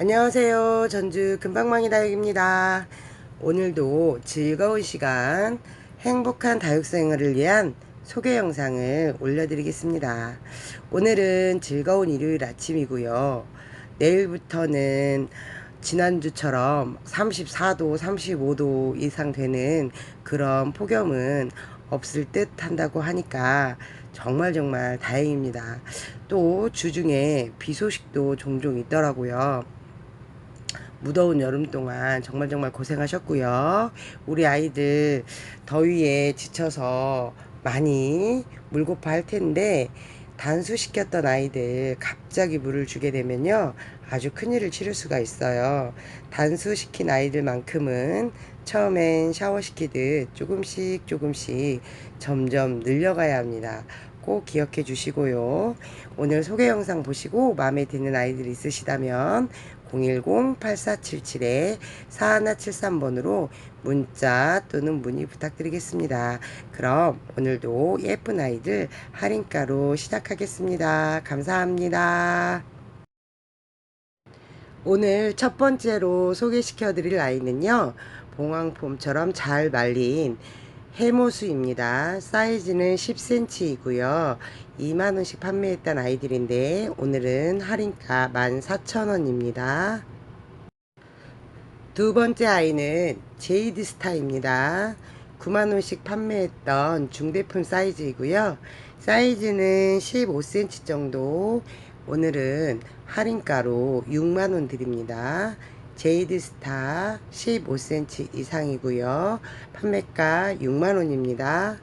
안녕하세요. 전주 금방망이 다육입니다. 오늘도 즐거운 시간, 행복한 다육생활을 위한 소개 영상을 올려드리겠습니다. 오늘은 즐거운 일요일 아침이고요. 내일부터는 지난주처럼 34도, 35도 이상 되는 그런 폭염은 없을 듯 한다고 하니까 정말 정말 다행입니다. 또 주중에 비 소식도 종종 있더라고요. 무더운 여름 동안 정말 정말 고생하셨고요. 우리 아이들 더위에 지쳐서 많이 물고파 할 텐데 단수시켰던 아이들 갑자기 물을 주게 되면요. 아주 큰일을 치를 수가 있어요. 단수시킨 아이들만큼은 처음엔 샤워시키듯 조금씩 조금씩 점점 늘려가야 합니다. 꼭 기억해 주시고요. 오늘 소개 영상 보시고 마음에 드는 아이들 있으시다면 010-8477-4173번으로 문자 또는 문의 부탁드리겠습니다. 그럼 오늘도 예쁜 아이들 할인가로 시작하겠습니다. 감사합니다. 오늘 첫 번째로 소개시켜 드릴 아이는요. 봉황폼처럼 잘 말린 해모수입니다. 사이즈는 10cm이고요. 2만원씩 판매했던 아이들인데 오늘은 할인가 14,000원입니다. 두 번째 아이는 제이드 스타입니다. 9만원씩 판매했던 중대품 사이즈이고요. 사이즈는 15cm 정도 오늘은 할인가로 6만원 드립니다. 제이드 스타 15cm 이상이고요. 판매가 6만원입니다.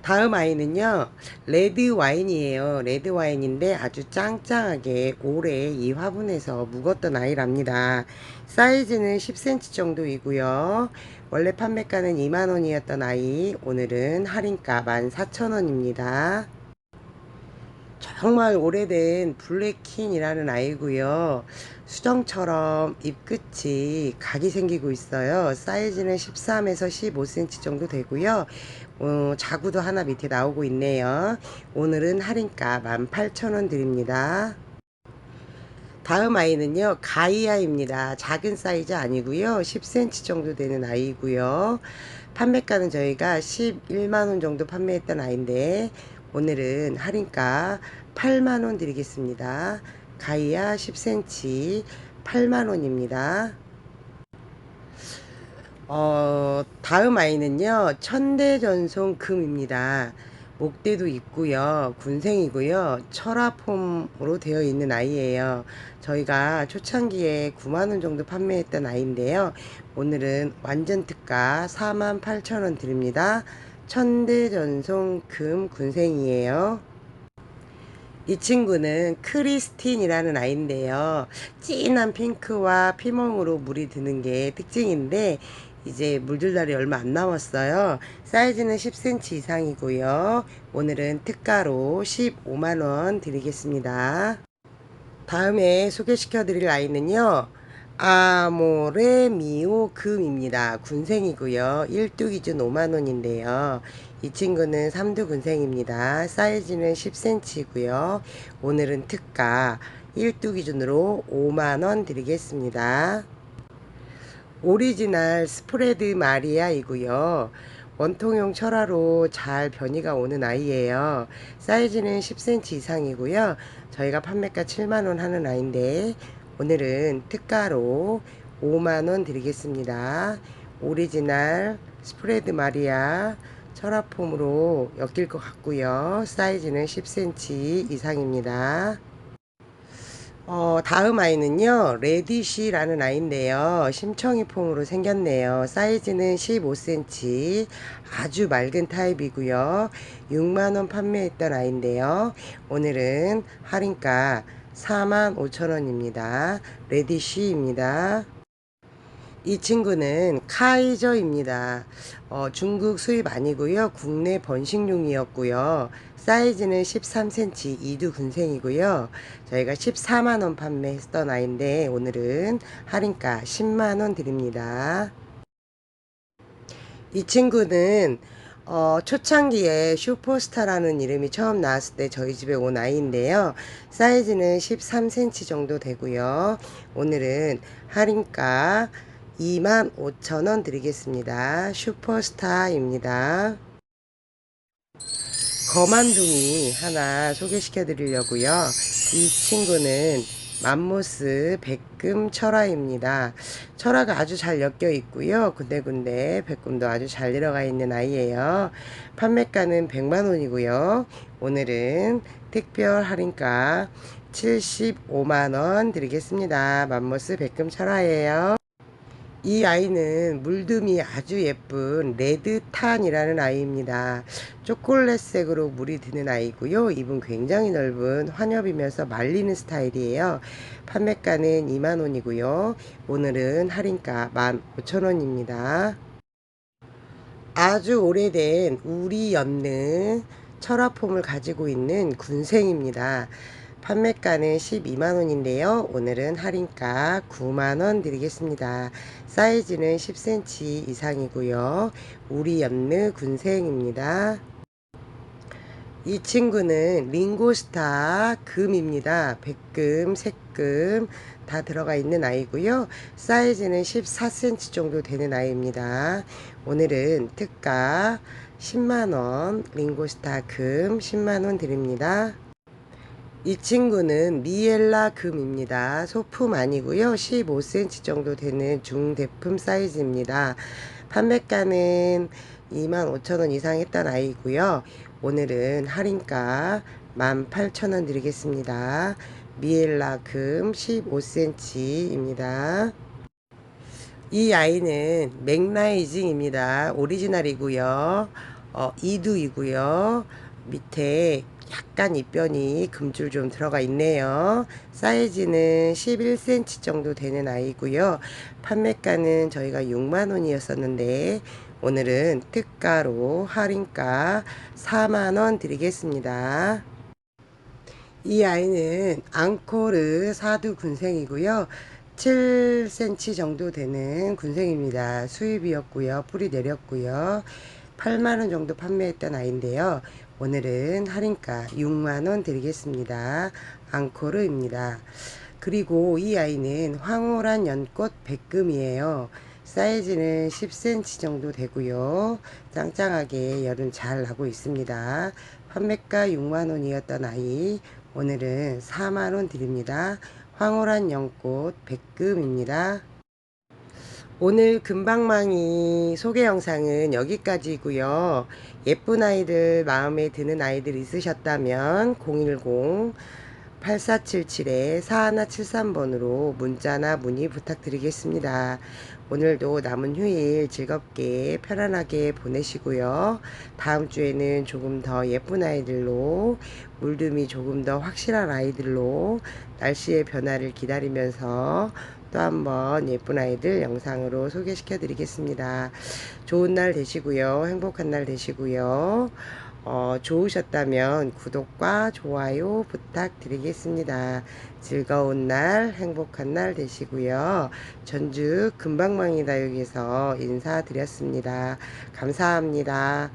다음 아이는요, 레드 와인이에요. 레드 와인인데 아주 짱짱하게 오래 이 화분에서 묵었던 아이랍니다. 사이즈는 10cm 정도 이고요. 원래 판매가는 2만원이었던 아이, 오늘은 할인가 14,000원입니다. 정말 오래된 블랙킨이라는 아이고요. 수정처럼 입끝이 각이 생기고 있어요. 사이즈는 13에서 15cm 정도 되고요. 어, 자구도 하나 밑에 나오고 있네요. 오늘은 할인가 18,000원 드립니다. 다음 아이는요 가이아입니다 작은 사이즈 아니고요 10cm 정도 되는 아이고요 판매가는 저희가 11만원 정도 판매했던 아이인데 오늘은 할인가 8만원 드리겠습니다. 가이아 10cm 8만원입니다. 어, 다음 아이는요 천대전송 금입니다. 목대도 있고요 군생이고요 철화폼으로 되어 있는 아이예요. 저희가 초창기에 9만원 정도 판매했던 아이인데요. 오늘은 완전 특가 48,000원 드립니다 천대전송 금 군생이에요 이 친구는 크리스틴이라는 아이인데요 진한 핑크와 피멍으로 물이 드는 게 특징인데 이제 물들 날이 얼마 안 남았어요. 사이즈는 10cm 이상이고요. 오늘은 특가로 15만원 드리겠습니다. 다음에 소개시켜 드릴 아이는요. 아모레미오 금입니다. 군생이고요. 1두 기준 5만원인데요. 이 친구는 3두 군생입니다. 사이즈는 10cm이고요. 오늘은 특가 1두 기준으로 5만원 드리겠습니다. 오리지널 스프레드 마리아이고요. 원통형 철화로 잘 변이가 오는 아이예요. 사이즈는 10cm 이상이고요. 저희가 판매가 7만원 하는 아이인데 오늘은 특가로 5만원 드리겠습니다. 오리지널 스프레드 마리아 철화폼으로 엮일 것 같고요. 사이즈는 10cm 이상입니다. 어, 다음 아이는요, 레디쉬라는 아이인데요. 심청이 폼으로 생겼네요. 사이즈는 15cm. 아주 맑은 타입이고요. 6만원 판매했던 아이인데요. 오늘은 할인가 45,000원입니다. 레디쉬입니다. 이 친구는 카이저입니다. 어, 중국 수입 아니고요. 국내 번식용이었고요. 사이즈는 13cm 2두 군생이고요. 저희가 14만원 판매했던 아이인데 오늘은 할인가 10만원 드립니다. 이 친구는 어, 초창기에 슈퍼스타라는 이름이 처음 나왔을 때 저희 집에 온 아이인데요. 사이즈는 13cm 정도 되고요. 오늘은 할인가 25,000원 드리겠습니다. 슈퍼스타입니다. 거만둥이 하나 소개시켜 드리려고요. 이 친구는 맘모스 백금 철화입니다. 철화가 아주 잘 엮여 있고요. 군데군데 백금도 아주 잘 들어가 있는 아이예요. 판매가는 100만원이고요. 오늘은 특별 할인가 75만원 드리겠습니다. 맘모스 백금 철화예요. 이 아이는 물듬이 아주 예쁜 레드탄이라는 아이입니다. 초콜릿색으로 물이 드는 아이고요. 입은 굉장히 넓은 환엽이면서 말리는 스타일이에요. 판매가는 2만원이고요. 오늘은 할인가 15,000원입니다. 아주 오래된 우리 였는 철화폼을 가지고 있는 군생입니다. 판매가는 12만원인데요. 오늘은 할인가 9만원 드리겠습니다. 사이즈는 10cm 이상이고요. 우리 엽느 군생입니다. 이 친구는 링고스타 금입니다. 백금, 색금 다 들어가 있는 아이고요. 사이즈는 14cm 정도 되는 아이입니다. 오늘은 특가 10만원, 링고스타 금 10만원 드립니다. 이 친구는 미엘라 금입니다. 소품 아니고요. 15cm 정도 되는 중대품 사이즈입니다. 판매가는 25,000원 이상 했던 아이고요. 오늘은 할인가 18,000원 드리겠습니다. 미엘라 금 15cm입니다. 이 아이는 맥라이징입니다. 오리지널이고요. 어, 이두이고요. 밑에 약간 입변이 금줄 좀 들어가 있네요. 사이즈는 11cm 정도 되는 아이고요. 판매가는 저희가 6만원이었었는데 오늘은 특가로 할인가 4만원 드리겠습니다. 이 아이는 앙코르 사두 군생이고요. 7cm 정도 되는 군생입니다. 수입이었고요. 뿌리 내렸고요. 8만원 정도 판매했던 아이인데요. 오늘은 할인가 6만원 드리겠습니다. 앙코르입니다. 그리고 이 아이는 황홀한 연꽃 백금이에요. 사이즈는 10cm 정도 되고요. 짱짱하게 열은 잘 나고 있습니다. 판매가 6만원이었던 아이 오늘은 4만원 드립니다. 황홀한 연꽃 백금입니다. 오늘 금방망이 소개 영상은 여기까지고요. 예쁜 아이들 마음에 드는 아이들 있으셨다면 010 8477-4173번으로 문자나 문의 부탁드리겠습니다. 오늘도 남은 휴일 즐겁게 편안하게 보내시고요. 다음 주에는 조금 더 예쁜 아이들로 물듬이 조금 더 확실한 아이들로 날씨의 변화를 기다리면서 또 한번 예쁜 아이들 영상으로 소개시켜 드리겠습니다. 좋은 날 되시고요. 행복한 날 되시고요. 어, 좋으셨다면 구독과 좋아요 부탁드리겠습니다. 즐거운 날, 행복한 날 되시고요. 전주 금방망이 다육에서 인사드렸습니다. 감사합니다.